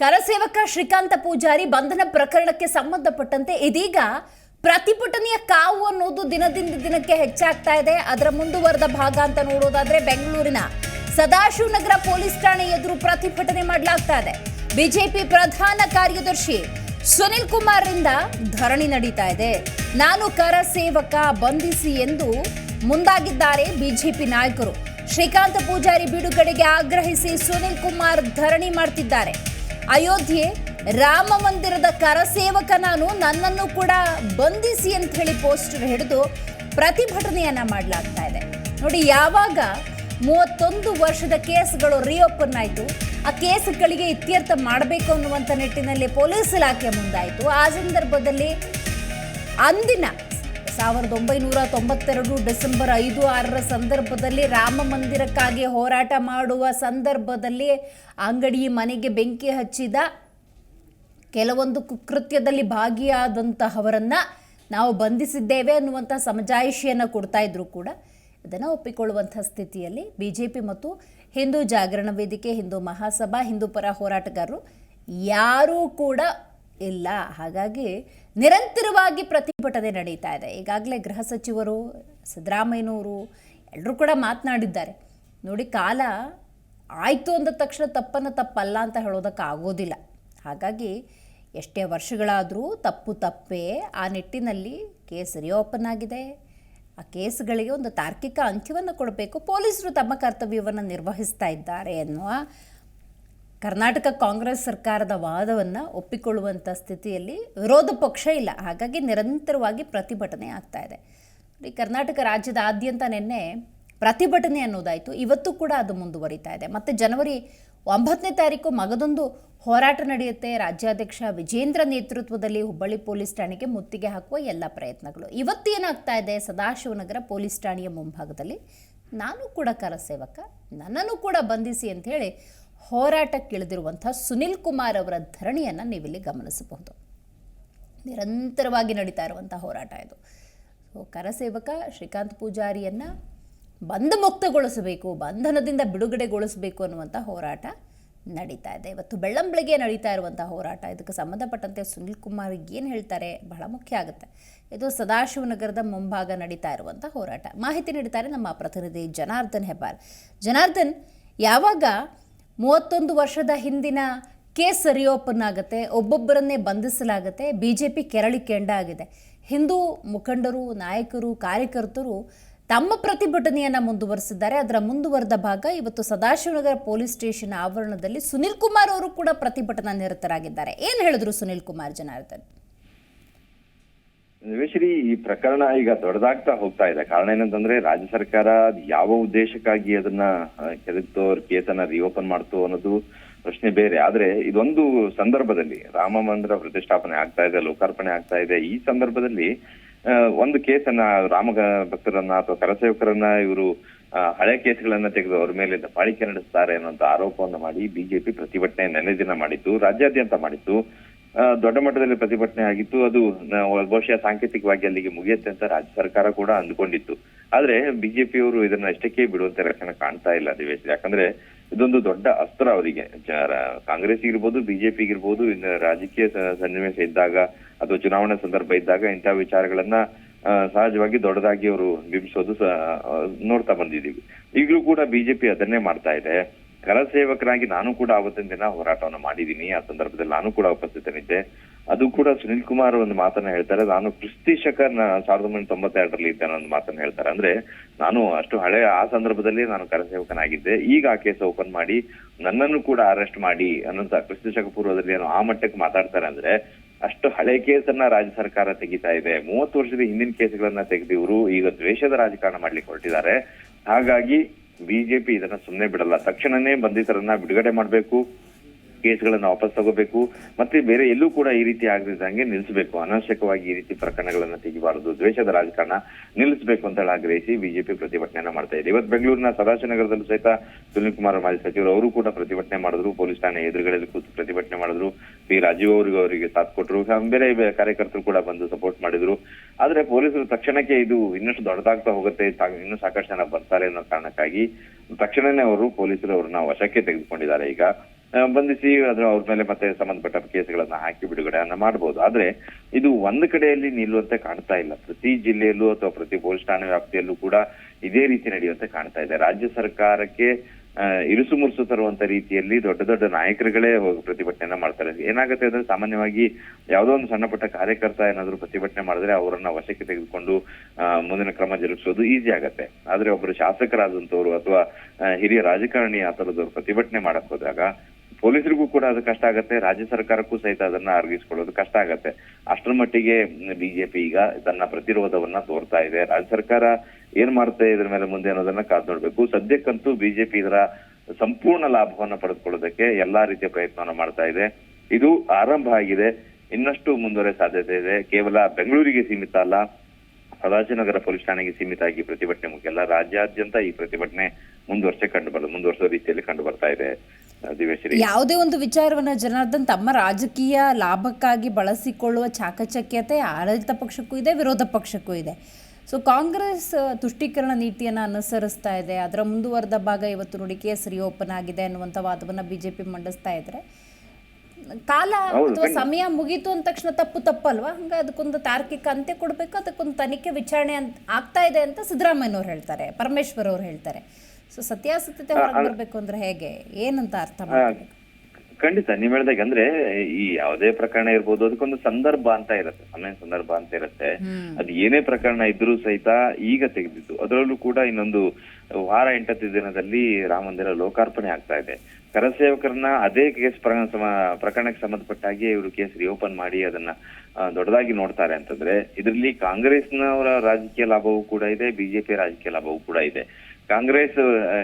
ಕರಸೇವಕ ಶ್ರೀಕಾಂತ ಪೂಜಾರಿ ಬಂಧನ ಪ್ರಕರಣಕ್ಕೆ ಸಂಬಂಧಪಟ್ಟಂತೆ ಇದೀಗ ಪ್ರತಿಭಟನೆಯ ಕಾವು ಅನ್ನೋದು ದಿನದಿಂದ ದಿನಕ್ಕೆ ಹೆಚ್ಚಾಗ್ತಾ ಇದೆ. ಅದರ ಮುಂದುವರೆದ ಭಾಗ ಅಂತ ನೋಡೋದಾದ್ರೆ ಬೆಂಗಳೂರಿನ ಸದಾಶಿವನಗರ ಪೊಲೀಸ್ ಠಾಣೆ ಎದುರು ಪ್ರತಿಭಟನೆ ಮಾಡಲಾಗ್ತಾ ಇದೆ. ಬಿಜೆಪಿ ಪ್ರಧಾನ ಕಾರ್ಯದರ್ಶಿ ಸುನಿಲ್ ಕುಮಾರ್ ರಿಂದ ಧರಣಿ ನಡೀತಾ ಇದೆ. ನಾನು ಕರ ಸೇವಕ ಬಂಧಿಸಿ ಎಂದು ಮುಂದಾಗಿದ್ದಾರೆ ಬಿಜೆಪಿ ನಾಯಕರು. ಶ್ರೀಕಾಂತ ಪೂಜಾರಿ ಬಿಡುಗಡೆಗೆ ಆಗ್ರಹಿಸಿ ಸುನಿಲ್ ಕುಮಾರ್ ಧರಣಿ ಮಾಡ್ತಿದ್ದಾರೆ. ಅಯೋಧ್ಯೆ ರಾಮ ಮಂದಿರದ ಕರಸೇವಕ ನಾನು, ನನ್ನನ್ನು ಕೂಡ ಬಂಧಿಸಿ ಅಂತ ಹೇಳಿ ಪೋಸ್ಟರ್ ಹಿಡಿದು ಪ್ರತಿಭಟನೆಯನ್ನ ಮಾಡಲಾಗ್ತಾ ಇದೆ. ನೋಡಿ, ಯಾವಾಗ ಮೂವತ್ತೊಂದು ವರ್ಷದ ಕೇಸ್ಗಳು ರಿಓಪನ್ ಆಯಿತು, ಆ ಕೇಸ್ಗಳಿಗೆ ಇತ್ಯರ್ಥ ಮಾಡಬೇಕು ಅನ್ನುವಂಥ ನಿಟ್ಟಿನಲ್ಲಿ ಪೊಲೀಸ್ ಇಲಾಖೆ ಮುಂದಾಯಿತು. ಆ ಸಂದರ್ಭದಲ್ಲಿ ಅಂದಿನ ಸಾವಿರದ ಒಂಬೈನೂರ ತೊಂಬತ್ತೆರಡು ಡಿಸೆಂಬರ್ ಐದು ಆರರ ಸಂದರ್ಭದಲ್ಲಿ ರಾಮ ಮಂದಿರಕ್ಕಾಗಿ ಹೋರಾಟ ಮಾಡುವ ಸಂದರ್ಭದಲ್ಲಿ ಅಂಗಡಿ ಮನೆಗೆ ಬೆಂಕಿ ಹಚ್ಚಿದ ಕೆಲವೊಂದು ಕುಕೃತ್ಯದಲ್ಲಿ ಭಾಗಿಯಾದಂತಹವರನ್ನು ನಾವು ಬಂಧಿಸಿದ್ದೇವೆ ಅನ್ನುವಂಥ ಸಮಜಾಯಿಷಿಯನ್ನು ಕೊಡ್ತಾ ಇದ್ರು ಕೂಡ. ಇದನ್ನು ಒಪ್ಪಿಕೊಳ್ಳುವಂಥ ಸ್ಥಿತಿಯಲ್ಲಿ ಬಿ ಜೆ ಪಿ ಮತ್ತು ಹಿಂದೂ ಜಾಗರಣ ವೇದಿಕೆ, ಹಿಂದೂ ಮಹಾಸಭಾ, ಹಿಂದೂ ಪರ ಹೋರಾಟಗಾರರು ಯಾರೂ ಕೂಡ ಇಲ್ಲ. ಹಾಗಾಗಿ ನಿರಂತರವಾಗಿ ಪ್ರತಿಭಟನೆ ನಡೀತಾ ಇದೆ. ಈಗಾಗಲೇ ಗೃಹ ಸಚಿವರು ಸಿದ್ದರಾಮಯ್ಯನವರು ಎಲ್ಲರೂ ಕೂಡ ಮಾತನಾಡಿದ್ದಾರೆ. ನೋಡಿ, ಕಾಲ ಆಯಿತು ಅಂದ ತಕ್ಷಣ ತಪ್ಪನ್ನು ತಪ್ಪಲ್ಲ ಅಂತ ಹೇಳೋದಕ್ಕೆ ಆಗೋದಿಲ್ಲ ಹಾಗಾಗಿ ಎಷ್ಟೇ ವರ್ಷಗಳಾದರೂ ತಪ್ಪು ತಪ್ಪೇ ಆ ನಿಟ್ಟಿನಲ್ಲಿ ಕೇಸ್ ರಿಓಪನ್ ಆಗಿದೆ. ಆ ಕೇಸ್ಗಳಿಗೆ ಒಂದು ತಾರ್ಕಿಕ ಅಂತ್ಯವನ್ನು ಕೊಡಬೇಕು. ಪೊಲೀಸರು ತಮ್ಮ ಕರ್ತವ್ಯವನ್ನು ನಿರ್ವಹಿಸ್ತಾ ಇದ್ದಾರೆ ಎನ್ನುವ ಕರ್ನಾಟಕ ಕಾಂಗ್ರೆಸ್ ಸರ್ಕಾರದ ವಾದವನ್ನು ಒಪ್ಪಿಕೊಳ್ಳುವಂಥ ಸ್ಥಿತಿಯಲ್ಲಿ ವಿರೋಧ ಪಕ್ಷ ಇಲ್ಲ. ಹಾಗಾಗಿ ನಿರಂತರವಾಗಿ ಪ್ರತಿಭಟನೆ ಆಗ್ತಾ ಇದೆ. ಈ ಕರ್ನಾಟಕ ರಾಜ್ಯದಾದ್ಯಂತ ನಿನ್ನೆ ಪ್ರತಿಭಟನೆ ಅನ್ನೋದಾಯಿತು. ಇವತ್ತು ಕೂಡ ಅದು ಮುಂದುವರಿತಾ ಇದೆ. ಮತ್ತು ಜನವರಿ ಒಂಬತ್ತನೇ ತಾರೀಕು ಮಗದೊಂದು ಹೋರಾಟ ನಡೆಯುತ್ತೆ. ರಾಜ್ಯಾಧ್ಯಕ್ಷ ವಿಜೇಂದ್ರ ನೇತೃತ್ವದಲ್ಲಿ ಹುಬ್ಬಳ್ಳಿ ಪೊಲೀಸ್ ಠಾಣೆಗೆ ಮುತ್ತಿಗೆ ಹಾಕುವ ಎಲ್ಲ ಪ್ರಯತ್ನಗಳು. ಇವತ್ತೇನಾಗ್ತಾ ಇದೆ? ಸದಾಶಿವನಗರ ಪೊಲೀಸ್ ಠಾಣೆಯ ಮುಂಭಾಗದಲ್ಲಿ ನಾನು ಕೂಡ ಕರಸೇವಕ. ನನ್ನನ್ನು ಕೂಡ ಬಂಧಿಸಿ ಅಂತ ಹೇಳಿ ಹೋರಾಟಕ್ಕಿಳಿದಿರುವಂಥ ಸುನಿಲ್ ಕುಮಾರ್ ಅವರ ಧರಣಿಯನ್ನು ನೀವಿಲ್ಲಿ ಗಮನಿಸಬಹುದು. ನಿರಂತರವಾಗಿ ನಡೀತಾ ಇರುವಂಥ ಹೋರಾಟ ಇದು. ಸೊ ಕರಸೇವಕ ಶ್ರೀಕಾಂತ್ ಪೂಜಾರಿಯನ್ನು ಬಂಧ ಮುಕ್ತಗೊಳಿಸಬೇಕು, ಬಂಧನದಿಂದ ಬಿಡುಗಡೆಗೊಳಿಸಬೇಕು ಅನ್ನುವಂಥ ಹೋರಾಟ ನಡೀತಾ ಇದೆ. ಇವತ್ತು ಬೆಳ್ಳಂಬಳಿಗೆ ನಡೀತಾ ಇರುವಂಥ ಹೋರಾಟ. ಇದಕ್ಕೆ ಸಂಬಂಧಪಟ್ಟಂತೆ ಸುನಿಲ್ ಕುಮಾರ್ ಏನು ಹೇಳ್ತಾರೆ ಬಹಳ ಮುಖ್ಯ ಆಗುತ್ತೆ. ಇದು ಸದಾಶಿವನಗರದ ಮುಂಭಾಗ ನಡೀತಾ ಇರುವಂಥ ಹೋರಾಟ. ಮಾಹಿತಿ ನೀಡ್ತಾರೆ ನಮ್ಮ ಪ್ರತಿನಿಧಿ ಜನಾರ್ದನ್ ಹೆಬ್ಬಾರ್. ಜನಾರ್ದನ್, ಯಾವಾಗ ಮೂವತ್ತೊಂದು ವರ್ಷದ ಹಿಂದಿನ ಕೇಸ್ ರಿಓಪನ್ ಆಗುತ್ತೆ, ಒಬ್ಬೊಬ್ಬರನ್ನೇ ಬಂಧಿಸಲಾಗುತ್ತೆ ಬಿ ಜೆ ಪಿ ಕೆರಳಿ ಕೆಂಡ ಆಗಿದೆ. ಹಿಂದೂ ಮುಖಂಡರು, ನಾಯಕರು, ಕಾರ್ಯಕರ್ತರು ತಮ್ಮ ಪ್ರತಿಭಟನೆಯನ್ನು ಮುಂದುವರಿಸಿದ್ದಾರೆ. ಅದರ ಮುಂದುವರೆದ ಭಾಗ ಇವತ್ತು ಸದಾಶಿವನಗರ ಪೊಲೀಸ್ ಸ್ಟೇಷನ್ ಆವರಣದಲ್ಲಿ ಸುನಿಲ್ ಕುಮಾರ್ ಅವರು ಕೂಡ ಪ್ರತಿಭಟನಾ ನಿರತರಾಗಿದ್ದಾರೆ. ಏನು ಹೇಳಿದ್ರು ಸುನಿಲ್ ಕುಮಾರ್, ಜನಾರ್ದನ್? ನಿವೇಶ್ವರಿ ಈ ಪ್ರಕರಣ ಈಗ ದೊಡ್ಡದಾಗ್ತಾ ಹೋಗ್ತಾ ಇದೆ. ಕಾರಣ ಏನಂತಂದ್ರೆ, ರಾಜ್ಯ ಸರ್ಕಾರ ಯಾವ ಉದ್ದೇಶಕ್ಕಾಗಿ ಅದನ್ನ ಕೆದಕ್ತೋ ಕೇತನ ರಿಓಪನ್ ಮಾಡ್ತೋ ಅನ್ನೋದು ಪ್ರಶ್ನೆ ಬೇರೆ. ಆದ್ರೆ, ಇದೊಂದು ಸಂದರ್ಭದಲ್ಲಿ ರಾಮ ಮಂದಿರ ಪ್ರತಿಷ್ಠಾಪನೆ ಆಗ್ತಾ ಇದೆ, ಲೋಕಾರ್ಪಣೆ ಆಗ್ತಾ ಇದೆ. ಈ ಸಂದರ್ಭದಲ್ಲಿ ಒಂದು ಕೇಸನ್ನ ರಾಮ ಭಕ್ತರನ್ನ ಅಥವಾ ಕರಸೇವಕರನ್ನ ಇವರು ಹಳೆ ಕೇಸ್ಗಳನ್ನ ತೆಗೆದು ಅವ್ರ ಮೇಲೆ ದಬ್ಬಾಳಿಕೆ ನಡೆಸ್ತಾರೆ ಅನ್ನೋಂತ ಆರೋಪವನ್ನು ಮಾಡಿ ಬಿಜೆಪಿ ಪ್ರತಿಭಟನೆ ನೆನೆ ದಿನ ಮಾಡಿತ್ತು ರಾಜ್ಯಾದ್ಯಂತ ಮಾಡಿತ್ತು ದೊಡ್ಡ ಮಟ್ಟದಲ್ಲಿ ಪ್ರತಿಭಟನೆ ಆಗಿತ್ತು. ಅದು ಬಹುಶಃ ಸಾಂಕೇತಿಕವಾಗಿ ಅಲ್ಲಿಗೆ ಮುಗಿಯುತ್ತೆ ಅಂತ ರಾಜ್ಯ ಸರ್ಕಾರ ಕೂಡ ಅಂದ್ಕೊಂಡಿತ್ತು. ಆದ್ರೆ ಬಿಜೆಪಿಯವರು ಇದನ್ನ ಅಷ್ಟಕ್ಕೆ ಬಿಡುವಂತ ಲಕ್ಷಣ ಕಾಣ್ತಾ ಇಲ್ಲ ದಿವೇಶ್. ಯಾಕಂದ್ರೆ ಇದೊಂದು ದೊಡ್ಡ ಅಸ್ತ್ರ ಅವರಿಗೆ. ಕಾಂಗ್ರೆಸ್ ಇರ್ಬೋದು ಬಿಜೆಪಿ ಇರ್ಬೋದು, ಇನ್ನು ರಾಜಕೀಯ ಸನ್ನಿವೇಶ ಇದ್ದಾಗ ಅಥವಾ ಚುನಾವಣಾ ಸಂದರ್ಭ ಇದ್ದಾಗ ಇಂತಹ ವಿಚಾರಗಳನ್ನ ಸಹಜವಾಗಿ ದೊಡ್ಡದಾಗಿ ಅವರು ಬಿಂಬಿಸೋದು ನೋಡ್ತಾ ಬಂದಿದ್ದೀವಿ. ಈಗಲೂ ಕೂಡ ಬಿಜೆಪಿ ಅದನ್ನೇ ಮಾಡ್ತಾ ಇದೆ. ಕರಸೇವಕರಾಗಿ ನಾನು ಕೂಡ ಅವತ್ತಿನ ದಿನ ಹೋರಾಟವನ್ನು ಮಾಡಿದ್ದೀನಿ. ಆ ಸಂದರ್ಭದಲ್ಲಿ ನಾನು ಕೂಡ ಉಪಸ್ಥಿತನಿದ್ದೆ. ಅದು ಕೂಡ ಸುನಿಲ್ ಕುಮಾರ್ ಒಂದು ಮಾತನ್ನ ಹೇಳ್ತಾರೆ. ನಾನು ಕ್ರಿಸ್ತಿ ಶಕ ಸಾವಿರದ ಒಂಬೈನೂರ ತೊಂಬತ್ತೆರಡರಲ್ಲಿ ಇದ್ದೆ ಅನ್ನೋ ಒಂದು ಮಾತನ್ನ ಹೇಳ್ತಾರೆ. ಅಂದ್ರೆ ನಾನು ಅಷ್ಟು ಹಳೆ, ಆ ಸಂದರ್ಭದಲ್ಲಿ ನಾನು ಕರಸೇವಕನಾಗಿದ್ದೆ. ಈಗ ಆ ಕೇಸ್ ಓಪನ್ ಮಾಡಿ ನನ್ನನ್ನು ಕೂಡ ಅರೆಸ್ಟ್ ಮಾಡಿ ಅನ್ನೋಂತ ಕ್ರಿಸ್ತಿ ಶಕ ಪೂರ್ವದಲ್ಲಿ ಏನು ಆ ಮಟ್ಟಕ್ಕೆ ಮಾತಾಡ್ತಾರೆ ಅಂದ್ರೆ ಅಷ್ಟು ಹಳೆ ಕೇಸನ್ನ ರಾಜ್ಯ ಸರ್ಕಾರ ತೆಗಿತಾ ಇದೆ. ಮೂವತ್ತು ವರ್ಷದ ಹಿಂದಿನ ಕೇಸ್ಗಳನ್ನ ತೆಗೆದು ಇವರು ಈಗ ದ್ವೇಷದ ರಾಜಕಾರಣ ಮಾಡ್ಲಿಕ್ಕೆ ಹೊರಟಿದ್ದಾರೆ. ಹಾಗಾಗಿ ಬಿಜೆಪಿ ಇದನ್ನ ಸುಮ್ಮನೆ ಬಿಡಲ್ಲ. ತಕ್ಷಣನೇ ಬಂಧಿತರನ್ನ ಬಿಡುಗಡೆ ಮಾಡಬೇಕು. ಕೇಸ್ಗಳನ್ನ ವಾಪಸ್ ತಗೋಬೇಕು, ಮತ್ತೆ ಬೇರೆ ಎಲ್ಲೂ ಕೂಡ ಈ ರೀತಿ ಆಗದಿದ್ದಂಗೆ ನಿಲ್ಲಿಸಬೇಕು. ಅನಾವಶ್ಯಕವಾಗಿ ಈ ರೀತಿ ಪ್ರಕರಣಗಳನ್ನ ತೆಗಿಬಾರದು. ದ್ವೇಷದ ರಾಜಕಾರಣ ನಿಲ್ಲಿಸಬೇಕು ಅಂತ ಹೇಳಿ ಆಗ್ರಹಿಸಿ ಬಿಜೆಪಿ ಪ್ರತಿಭಟನೆಯನ್ನ ಮಾಡ್ತಾ ಇದೆ. ಇವತ್ತು ಬೆಂಗಳೂರಿನ ಸದಾಶಿವನಗರದಲ್ಲೂ ಸಹಿತ ಸುನೀಲ್ ಕುಮಾರ್ ಮಾಜಿ ಸಚಿವರು, ಅವರು ಕೂಡ ಪ್ರತಿಭಟನೆ ಮಾಡಿದ್ರು. ಪೊಲೀಸ್ ಠಾಣೆ ಎದುರುಗಡೆ ಕೂತು ಪ್ರತಿಭಟನೆ ಮಾಡಿದ್ರು. ಪಿ ರಾಜೀವ್ ಅವರಿಗೆ ಅವರಿಗೆ ಸಾಥ್ ಕೊಟ್ಟರು ಬೇರೆ ಕಾರ್ಯಕರ್ತರು ಕೂಡ ಬಂದು ಸಪೋರ್ಟ್ ಮಾಡಿದ್ರು. ಆದ್ರೆ ಪೊಲೀಸರು ತಕ್ಷಣಕ್ಕೆ ಇದು ಇನ್ನಷ್ಟು ದೊಡ್ಡದಾಗ್ತಾ ಹೋಗುತ್ತೆ. ಇನ್ನೂ ಸಾಕಷ್ಟು ಜನ ಬರ್ತಾರೆ ಅನ್ನೋ ಕಾರಣಕ್ಕಾಗಿ ತಕ್ಷಣನೇ ಅವರು ಪೊಲೀಸರು ಅವ್ರನ್ನ ವಶಕ್ಕೆ ತೆಗೆದುಕೊಂಡಿದ್ದಾರೆ ಈಗ. ಬಂಧಿಸಿ ಅದ್ರ ಅವ್ರ ಮೇಲೆ ಮತ್ತೆ ಸಂಬಂಧಪಟ್ಟ ಕೇಸ್ಗಳನ್ನ ಹಾಕಿ ಬಿಡುಗಡೆಯನ್ನ ಮಾಡಬಹುದು ಆದ್ರೆ ಇದು ಒಂದು ಕಡೆಯಲ್ಲಿ ನಿಲ್ಲುವಂತೆ ಕಾಣ್ತಾ ಇಲ್ಲ. ಪ್ರತಿ ಜಿಲ್ಲೆಯಲ್ಲೂ ಅಥವಾ ಪ್ರತಿ ಪೊಲೀಸ್ ಠಾಣೆ ವ್ಯಾಪ್ತಿಯಲ್ಲೂ ಕೂಡ ಇದೇ ರೀತಿ ನಡೆಯುವಂತೆ ಕಾಣ್ತಾ ಇದೆ. ರಾಜ್ಯ ಸರ್ಕಾರಕ್ಕೆ ಇರುಸು ಮುರುಸು ತರುವಂತ ರೀತಿಯಲ್ಲಿ ದೊಡ್ಡ ದೊಡ್ಡ ನಾಯಕರುಗಳೇ ಹೋಗಿ ಪ್ರತಿಭಟನೆಯನ್ನ ಮಾಡ್ತಾರೆ. ಏನಾಗುತ್ತೆ ಅಂದ್ರೆ ಸಾಮಾನ್ಯವಾಗಿ ಯಾವುದೋ ಒಂದು ಸಣ್ಣ ಪುಟ್ಟ ಕಾರ್ಯಕರ್ತ ಏನಾದ್ರು ಪ್ರತಿಭಟನೆ ಮಾಡಿದ್ರೆ ಅವರನ್ನ ವಶಕ್ಕೆ ತೆಗೆದುಕೊಂಡು ಮುಂದಿನ ಕ್ರಮ ಜರುಗಿಸೋದು ಈಸಿ ಆಗತ್ತೆ. ಆದ್ರೆ ಒಬ್ಬರು ಶಾಸಕರಾದಂತವ್ರು ಅಥವಾ ಹಿರಿಯ ರಾಜಕಾರಣಿ ಆ ತರದವ್ರು ಪ್ರತಿಭಟನೆ ಮಾಡಕ್ ಹೋದಾಗ ಪೊಲೀಸರಿಗೂ ಕೂಡ ಅದು ಕಷ್ಟ ಆಗತ್ತೆ, ರಾಜ್ಯ ಸರ್ಕಾರಕ್ಕೂ ಸಹಿತ ಅದನ್ನ ಅರ್ಗಿಸ್ಕೊಳ್ಳೋದು ಕಷ್ಟ ಆಗತ್ತೆ. ಅಷ್ಟರ ಮಟ್ಟಿಗೆ ಬಿಜೆಪಿ ಈಗ ತನ್ನ ಪ್ರತಿರೋಧವನ್ನ ತೋರ್ತಾ ಇದೆ. ರಾಜ್ಯ ಸರ್ಕಾರ ಏನ್ ಮಾಡುತ್ತೆ ಇದ್ರ ಮೇಲೆ ಮುಂದೆ ಅನ್ನೋದನ್ನ ಕಾದ್ ನೋಡ್ಬೇಕು. ಸದ್ಯಕ್ಕಂತೂ ಬಿಜೆಪಿ ಇದರ ಸಂಪೂರ್ಣ ಲಾಭವನ್ನ ಪಡೆದುಕೊಳ್ಳೋದಕ್ಕೆ ಎಲ್ಲಾ ರೀತಿಯ ಪ್ರಯತ್ನವನ್ನ ಮಾಡ್ತಾ ಇದೆ. ಇದು ಆರಂಭ ಆಗಿದೆ. ಇನ್ನಷ್ಟು ಮುಂದುವರೆ ಸಾಧ್ಯತೆ ಇದೆ. ಕೇವಲ ಬೆಂಗಳೂರಿಗೆ ಸೀಮಿತ ಅಲ್ಲ ಸದಾಶಿನಗರ ಪೊಲೀಸ್ ಠಾಣೆಗೆ ಸೀಮಿತ ಆಗಿ ಪ್ರತಿಭಟನೆ ಮುಖ್ಯ ರಾಜ್ಯಾದ್ಯಂತ ಈ ಪ್ರತಿಭಟನೆ ಮುಂದುವರ್ಸೆ ಕಂಡು ಬರ್, ಮುಂದುವರಿಸೋ ರೀತಿಯಲ್ಲಿ ಕಂಡು ಬರ್ತಾ ಇದೆ. ದಿವ್ಯಶ್ರೀ ಯಾವುದೇ ಒಂದು ವಿಚಾರವನ್ನ ಜನಾರ್ದನ್ ತಮ್ಮ ರಾಜಕೀಯ ಲಾಭಕ್ಕಾಗಿ ಬಳಸಿಕೊಳ್ಳುವ ಚಾಕಚಕ್ಯತೆ ಆಡಳಿತ ಪಕ್ಷಕ್ಕೂ ಇದೆ ವಿರೋಧ ಪಕ್ಷಕ್ಕೂ ಇದೆ. ಸೊ ಕಾಂಗ್ರೆಸ್ ತುಷ್ಟೀಕರಣ ನೀತಿಯನ್ನು ಅನುಸರಿಸ್ತಾ ಇದೆ. ಅದರ ಮುಂದುವರೆದ ಭಾಗ ಇವತ್ತು ನೋಡಿ ಕೇಸ್ ರಿಓಪನ್ ಆಗಿದೆ ಅನ್ನುವಂಥ ವಾದವನ್ನು ಬಿಜೆಪಿ ಮಂಡಿಸ್ತಾ ಇದ್ರೆ. ಕಾಲ ಅಥವಾ ಸಮಯ ಮುಗೀತು ಅಂದ ತಕ್ಷಣ ತಪ್ಪು ತಪ್ಪಲ್ವಾ? ಹಂಗ ಅದಕ್ಕೊಂದು ತಾರ್ಕಿಕ ಅಂತ್ಯ ಕೊಡಬೇಕು ಅದಕ್ಕೊಂದು ತನಿಖೆ ವಿಚಾರಣೆ ಅಂತ ಆಗ್ತಾ ಇದೆ ಅಂತ ಸಿದ್ದರಾಮಯ್ಯನವ್ರು ಹೇಳ್ತಾರೆ ಪರಮೇಶ್ವರ್ ಅವ್ರು ಹೇಳ್ತಾರೆ. ಸೊ ಸತ್ಯಾಸತ್ಯತೆ ಹೊರಗೆ ಬರಬೇಕು ಅಂದ್ರೆ ಹೇಗೆ? ಏನಂತ ಅರ್ಥ ಮಾಡ್ಬೇಕು ಖಂಡಿತ ನೀವ್ ಹೇಳ್ದಾಗ ಅಂದ್ರೆ ಈ ಯಾವುದೇ ಪ್ರಕರಣ ಇರ್ಬೋದು ಅದಕ್ಕೊಂದು ಸಂದರ್ಭ ಅಂತ ಇರುತ್ತೆ ಸಮಯ ಸಂದರ್ಭ ಅಂತ ಇರುತ್ತೆ. ಅದು ಏನೇ ಪ್ರಕರಣ ಇದ್ರೂ ಸಹಿತ ಈಗ ತೆಗೆದಿದ್ದು ಅದರಲ್ಲೂ ಕೂಡ ಇನ್ನೊಂದು ವಾರ ಎಂಟತ್ತು ದಿನದಲ್ಲಿ ರಾಮ ಮಂದಿರ ಲೋಕಾರ್ಪಣೆ ಆಗ್ತಾ ಇದೆ. ಕರಸೇವಕರನ್ನ ಅದೇ ಕೇಸ್ ಪ್ರಕರಣಕ್ಕೆ ಸಂಬಂಧಪಟ್ಟಾಗಿ ಇವರು ಕೇಸ್ ರಿಓಪನ್ ಮಾಡಿ ಅದನ್ನ ದೊಡ್ಡದಾಗಿ ನೋಡ್ತಾರೆ ಅಂತಂದ್ರೆ ಇದರಲ್ಲಿ ಕಾಂಗ್ರೆಸ್ನವರ ರಾಜಕೀಯ ಲಾಭವೂ ಕೂಡ ಇದೆ ಬಿಜೆಪಿ ರಾಜಕೀಯ ಲಾಭವೂ ಕೂಡ ಇದೆ. ಕಾಂಗ್ರೆಸ್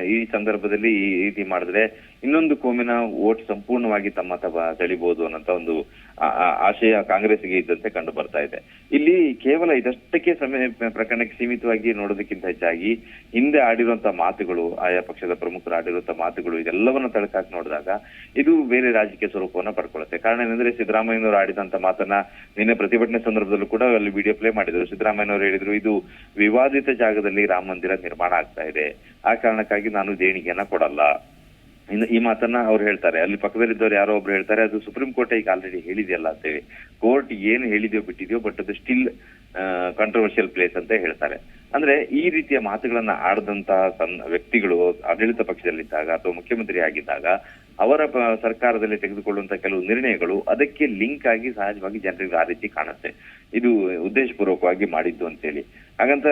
ಈ ಸಂದರ್ಭದಲ್ಲಿ ಈ ರೀತಿ ಮಾಡಿದ್ರೆ ಇನ್ನೊಂದು ಕೋಮಿನ ಓಟ್ ಸಂಪೂರ್ಣವಾಗಿ ತಮ್ಮ ತಮ್ಮ ಸೆಳಿಬಹುದು ಅನ್ನೋಂತ ಒಂದು ಆಶಯ ಕಾಂಗ್ರೆಸ್ಗೆ ಇದ್ದಂತೆ ಕಂಡು ಬರ್ತಾ ಇದೆ. ಇಲ್ಲಿ ಕೇವಲ ಇದಷ್ಟಕ್ಕೆ ಸಮಯ ಪ್ರಕರಣಕ್ಕೆ ಸೀಮಿತವಾಗಿ ನೋಡೋದಕ್ಕಿಂತ ಹೆಚ್ಚಾಗಿ ಹಿಂದೆ ಆಡಿರುವಂತಹ ಮಾತುಗಳು, ಆಯಾ ಪಕ್ಷದ ಪ್ರಮುಖರು ಆಡಿರುವಂತಹ ಮಾತುಗಳು, ಇದೆಲ್ಲವನ್ನ ತಳಕಾಕಿ ನೋಡಿದಾಗ ಇದು ಬೇರೆ ರಾಜಕೀಯ ಸ್ವರೂಪವನ್ನ ಪಡ್ಕೊಳ್ಳುತ್ತೆ. ಕಾರಣ ಏನಂದ್ರೆ ಸಿದ್ದರಾಮಯ್ಯನವರು ಆಡಿದಂತ ಮಾತನ್ನ ನಿನ್ನೆ ಪ್ರತಿಭಟನೆ ಸಂದರ್ಭದಲ್ಲೂ ಕೂಡ ಅಲ್ಲಿ ವಿಡಿಯೋ ಪ್ಲೇ ಮಾಡಿದ್ರು. ಸಿದ್ದರಾಮಯ್ಯನವರು ಹೇಳಿದ್ರು, ಇದು ವಿವಾದಿತ ಜಾಗದಲ್ಲಿ ರಾಮ ಮಂದಿರ ನಿರ್ಮಾಣ ಆಗ್ತಾ ಇದೆ. ಆ ಕಾರಣಕ್ಕಾಗಿ ನಾನು ದೇಣಿಗೆಯನ್ನ ಕೊಡಲ್ಲ. ಇನ್ನು ಈ ಮಾತನ್ನ ಅವ್ರು ಹೇಳ್ತಾರೆ. ಅಲ್ಲಿ ಪಕ್ಕದಲ್ಲಿದ್ದವ್ರು ಯಾರೋ ಒಬ್ರು ಹೇಳ್ತಾರೆ, ಅದು ಸುಪ್ರೀಂ ಕೋರ್ಟ್ ಈಗ ಆಲ್ರೆಡಿ ಹೇಳಿದೆಯಲ್ಲ ಅಂತೇಳಿ ಕೋರ್ಟ್ ಏನು ಹೇಳಿದೆಯೋ ಬಿಟ್ಟಿದೆಯೋ ಬಟ್ ಅದು ಸ್ಟಿಲ್ ಕಾಂಟ್ರವರ್ಷಿಯಲ್ ಪ್ಲೇಸ್ ಅಂತ ಹೇಳ್ತಾರೆ. ಅಂದ್ರೆ ಈ ರೀತಿಯ ಮಾತುಗಳನ್ನ ಆಡದಂತ ವ್ಯಕ್ತಿಗಳು ಆಡಳಿತ ಪಕ್ಷದಲ್ಲಿದ್ದಾಗ ಅಥವಾ ಮುಖ್ಯಮಂತ್ರಿ ಆಗಿದ್ದಾಗ ಅವರ ಸರ್ಕಾರದಲ್ಲಿ ತೆಗೆದುಕೊಳ್ಳುವಂತ ಕೆಲವು ನಿರ್ಣಯಗಳು ಅದಕ್ಕೆ ಲಿಂಕ್ ಆಗಿ ಸಹಜವಾಗಿ ಜನರಿಗೆ ಆ ರೀತಿ ಕಾಣುತ್ತೆ. ಇದು ಉದ್ದೇಶಪೂರ್ವಕವಾಗಿ ಮಾಡಿದ್ದು ಅಂತೇಳಿ. ಹಾಗಂತ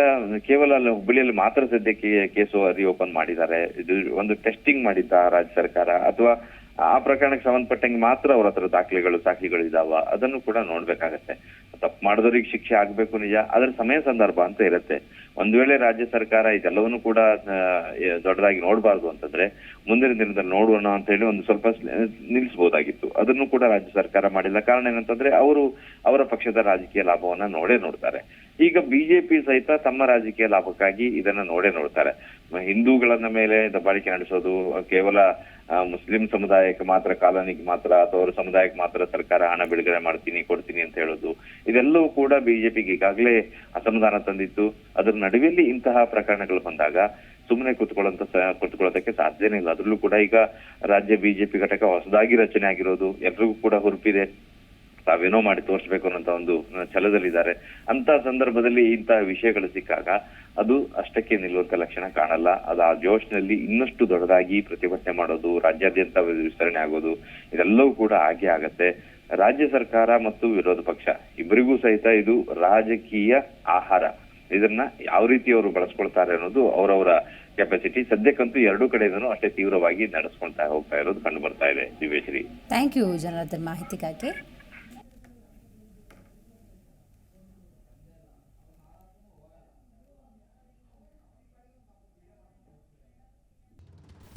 ಕೇವಲ ಹುಬ್ಬಳ್ಳಿಯಲ್ಲಿ ಮಾತ್ರ ಸದ್ಯಕ್ಕೆ ಕೇಸು ರಿಓಪನ್ ಮಾಡಿದ್ದಾರೆ. ಇದು ಒಂದು ಟೆಸ್ಟಿಂಗ್ ಮಾಡಿದ್ದ ರಾಜ್ಯ ಸರ್ಕಾರ. ಅಥವಾ ಆ ಪ್ರಕರಣಕ್ಕೆ ಸಂಬಂಧಪಟ್ಟಂಗೆ ಮಾತ್ರ ಅವ್ರ ಹತ್ರ ದಾಖಲೆಗಳು, ಸಾಕ್ಷಿಗಳು ಇದಾವ. ಅದನ್ನು ಕೂಡ ನೋಡ್ಬೇಕಾಗತ್ತೆ. ತಪ್ಪು ಮಾಡಿದವ್ರಿಗೆ ಶಿಕ್ಷೆ ಆಗ್ಬೇಕು ನಿಜ. ಅದ್ರ ಸಮಯ ಸಂದರ್ಭ ಅಂತ ಇರುತ್ತೆ. ಒಂದ್ ವೇಳೆ ರಾಜ್ಯ ಸರ್ಕಾರ ಇದೆಲ್ಲವನ್ನು ಕೂಡ ದೊಡ್ಡದಾಗಿ ನೋಡಬಾರ್ದು ಅಂತಂದ್ರೆ ಮುಂದಿನ ದಿನದಲ್ಲಿ ನೋಡೋಣ ಅಂತ ಹೇಳಿ ಒಂದು ಸ್ವಲ್ಪ ನಿಲ್ಲಿಸಬಹುದಾಗಿತ್ತು. ಅದನ್ನು ಕೂಡ ರಾಜ್ಯ ಸರ್ಕಾರ ಮಾಡಿಲ್ಲ. ಕಾರಣ ಏನಂತಂದ್ರೆ ಅವರು ಅವರ ಪಕ್ಷದ ರಾಜಕೀಯ ಲಾಭವನ್ನ ನೋಡೇ ನೋಡ್ತಾರೆ. ಈಗ ಬಿಜೆಪಿ ಸಹಿತ ತಮ್ಮ ರಾಜಕೀಯ ಲಾಭಕ್ಕಾಗಿ ಇದನ್ನ ನೋಡೇ ನೋಡ್ತಾರೆ. ಹಿಂದೂಗಳನ್ನ ಮೇಲೆ ದಬ್ಬಾಳಿಕೆ ನಡೆಸೋದು, ಕೇವಲ ಮುಸ್ಲಿಂ ಸಮುದಾಯಕ್ಕೆ ಮಾತ್ರ, ಕಾಲೋನಿಗೆ ಮಾತ್ರ ಅಥವಾ ಅವ್ರ ಸಮುದಾಯಕ್ಕೆ ಮಾತ್ರ ಸರ್ಕಾರ ಹಣ ಬಿಡುಗಡೆ ಮಾಡ್ತೀನಿ, ಕೊಡ್ತೀನಿ ಅಂತ ಹೇಳೋದು, ಇದೆಲ್ಲವೂ ಕೂಡ ಬಿಜೆಪಿಗೆ ಈಗಾಗಲೇ ಅಸಮಾಧಾನ ತಂದಿತ್ತು. ಅದರ ನಡುವೆಯಲ್ಲಿ ಇಂತಹ ಪ್ರಕರಣಗಳು ಬಂದಾಗ ಸುಮ್ಮನೆ ಕೂತ್ಕೊಳ್ಳಂತ ಕುತ್ಕೊಳ್ಳೋದಕ್ಕೆ ಸಾಧ್ಯನೇ ಇಲ್ಲ. ಅದ್ರಲ್ಲೂ ಕೂಡ ಈಗ ರಾಜ್ಯ ಬಿಜೆಪಿ ಘಟಕ ಹೊಸದಾಗಿ ರಚನೆ ಆಗಿರೋದು, ಎಲ್ರಿಗೂ ಕೂಡ ಹುರುಪಿದೆ. ತಾವೇನೋ ಮಾಡಿ ತೋರಿಸ್ಬೇಕು ಅನ್ನೋಂತ ಒಂದು ಛಲದಲ್ಲಿದ್ದಾರೆ. ಅಂತ ಸಂದರ್ಭದಲ್ಲಿ ಇಂತಹ ವಿಷಯಗಳು ಸಿಕ್ಕಾಗ ಅದು ಅಷ್ಟಕ್ಕೆ ನಿಲ್ಲುವಂತ ಲಕ್ಷಣ ಕಾಣಲ್ಲ. ಅದು ಆ ಜೋಶ್ನಲ್ಲಿ ಇನ್ನಷ್ಟು ದೊಡ್ಡದಾಗಿ ಪ್ರತಿಭಟನೆ ಮಾಡೋದು, ರಾಜ್ಯಾದ್ಯಂತ ವಿಸ್ತರಣೆ ಆಗೋದು, ಇದೆಲ್ಲವೂ ಕೂಡ ಹಾಗೆ ಆಗತ್ತೆ. ರಾಜ್ಯ ಸರ್ಕಾರ ಮತ್ತು ವಿರೋಧ ಪಕ್ಷ, ಇಬ್ಬರಿಗೂ ಸಹಿತ ಇದು ರಾಜಕೀಯ ಆಹಾರ. ಇದನ್ನ ಯಾವ ರೀತಿ ಅವರು ಬಳಸ್ಕೊಳ್ತಾರೆ ಅನ್ನೋದು ಅವರವರ ಕೆಪಾಸಿಟಿ ಸದ್ಯಕ್ಕಂತೂ ಎರಡೂ ಕಡೆಯಿಂದನೂ ಅಷ್ಟೇ ತೀವ್ರವಾಗಿ ನಡೆಸ್ಕೊಳ್ತಾ ಹೋಗ್ತಾ ಇರೋದು ಕಂಡು ಬರ್ತಾ ಇದೆ. ದಿವೇಶ್ರೀ ಥ್ಯಾಂಕ್ ಯು ಜನಾರ್ದನ್ ಮಾಹಿತಿಗಾಗಿ